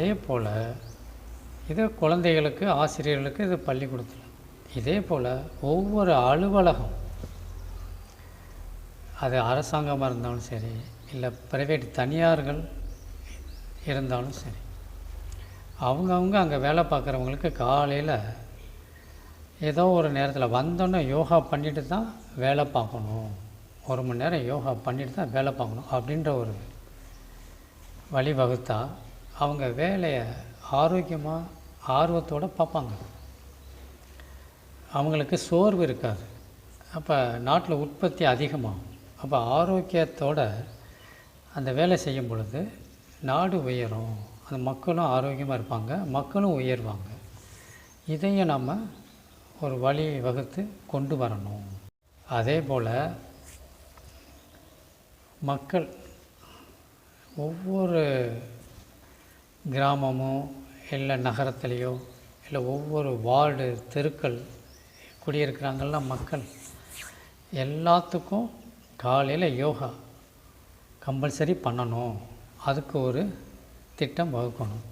அதே போல் இது குழந்தைகளுக்கு ஆசிரியர்களுக்கு இது பள்ளிக்கூடத்தில். இதே போல் ஒவ்வொரு அலுவலகம் அது அரசாங்கமாக இருந்தாலும் சரி இல்லை ப்ரைவேட் தனியார்கள் இருந்தாலும் சரி அவங்கவுங்க அங்கே வேலை பார்க்குறவங்களுக்கு காலையில் ஏதோ ஒரு நேரத்தில் வந்தோன்னே யோகா பண்ணிட்டு தான் வேலை பார்க்கணும். ஒரு மணி நேரம் யோகா பண்ணிட்டு தான் வேலை பார்க்கணும் அப்படின்ற ஒரு வழிவகுத்தா அவங்க வேலையை ஆரோக்கியமாக ஆர்வத்தோடு பார்ப்பாங்க. அவங்களுக்கு சோர்வு இருக்காது. அப்போ நாட்டில் உற்பத்தி அதிகமாகும். அப்போ ஆரோக்கியத்தோட அந்த வேலை செய்யும் பொழுது நாடு உயரும். அந்த மக்களும் ஆரோக்கியமாக இருப்பாங்க மக்களும் உயர்வாங்க. இதையும் நம்ம ஒரு வழி வகுத்து கொண்டு வரணும். அதே போல் மக்கள் ஒவ்வொரு கிராமமோ இல்லை நகரத்துலேயோ இல்லை ஒவ்வொரு வார்டு தெருக்கள் குடியிருக்கிறாங்கள்ல மக்கள் எல்லாத்துக்கும் காலையில் யோகா கம்பல்சரி பண்ணணும். அதுக்கு ஒரு திட்டம் வகுக்கணும்.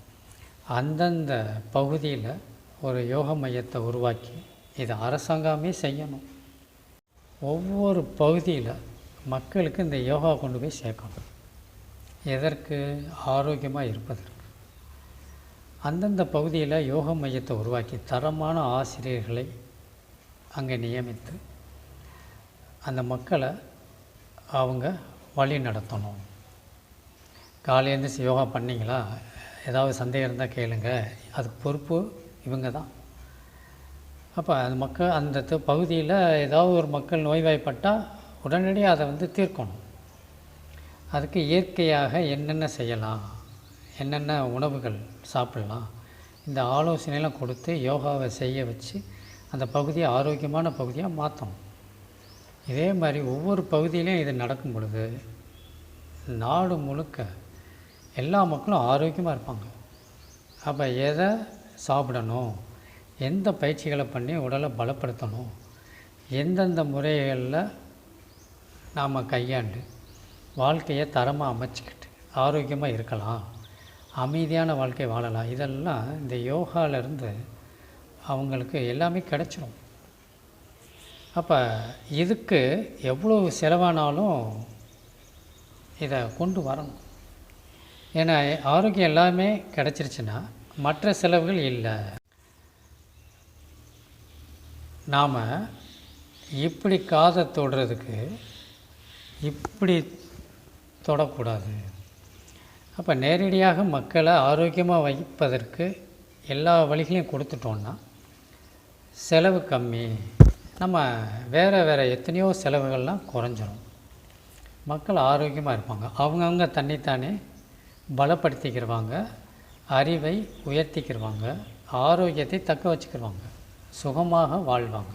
அந்தந்த பகுதியில் ஒரு யோக மையத்தை உருவாக்கி இதை அரசாங்கமே செய்யணும். ஒவ்வொரு பகுதியில் மக்களுக்கு இந்த யோகா கொண்டு போய் சேர்க்கணும். எதற்கு? ஆரோக்கியமாக இருப்பதற்கு. அந்தந்த பகுதியில் யோக மையத்தை உருவாக்கி தரமான ஆசிரியர்களை அங்கே நியமித்து அந்த மக்களை அவங்க வழி நடத்தணும். காலையில் எழுந்திரிச்சு யோகா பண்ணிங்களா? ஏதாவது சந்தேகம் இருந்தால் கேளுங்க. அதுக்கு பொறுப்பு இவங்க தான். அப்போ அந்த மக்கள் அந்த பகுதியில் ஏதாவது ஒரு மக்கள் நோய்வாய்ப்பட்டால் உடனடியாக அதை வந்து தீர்க்கணும். அதுக்கு இயற்கையாக என்னென்ன செய்யலாம்? என்னென்ன உணவுகள் சாப்பிடலாம் இந்த ஆலோசனையெல்லாம் கொடுத்து யோகாவை செய்ய வச்சு அந்த பகுதியை ஆரோக்கியமான பகுதியாக மாற்றணும். இதே மாதிரி ஒவ்வொரு பகுதியிலையும் இது நடக்கும் பொழுது நாடு முழுக்க எல்லா மக்களும் ஆரோக்கியமாக இருப்பாங்க. அப்போ எதை சாப்பிடணும் எந்த பயிற்சிகளை பண்ணி உடலை பலப்படுத்தணும் எந்தெந்த முறைகளில் நாம் கையாண்டு வாழ்க்கையை தரமாக அமைச்சிக்கிட்டு ஆரோக்கியமாக இருக்கலாம். அமைதியான வாழ்க்கை வாழலாம். இதெல்லாம் இந்த யோகாவிலேருந்து அவங்களுக்கு எல்லாமே கிடச்சிரும். அப்போ இதுக்கு எவ்வளோ செலவானாலும் இதை கொண்டு வரணும். ஏன்னா ஆரோக்கியம் எல்லாமே கிடச்சிருச்சுன்னா மற்ற செலவுகள் இல்லை. நாம் இப்படி காதை தொடுறதுக்கு இப்படி தொடக்கூடாது. அப்போ நேரடியாக மக்களை ஆரோக்கியமாக வைப்பதற்கு எல்லா வழிகளையும் கொடுத்துட்டோன்னா செலவு கம்மி. நம்ம வேறு வேறு எத்தனையோ செலவுகள்லாம் குறைஞ்சிரும். மக்கள் ஆரோக்கியமாக இருப்பாங்க. அவங்கவுங்க தன்னைத்தானே பலப்படுத்திக்கிடுவாங்க அறிவை உயர்த்திக்கிடுவாங்க ஆரோக்கியத்தை தக்க வச்சுக்கிடுவாங்க சுகமாக வாழ்வாங்க.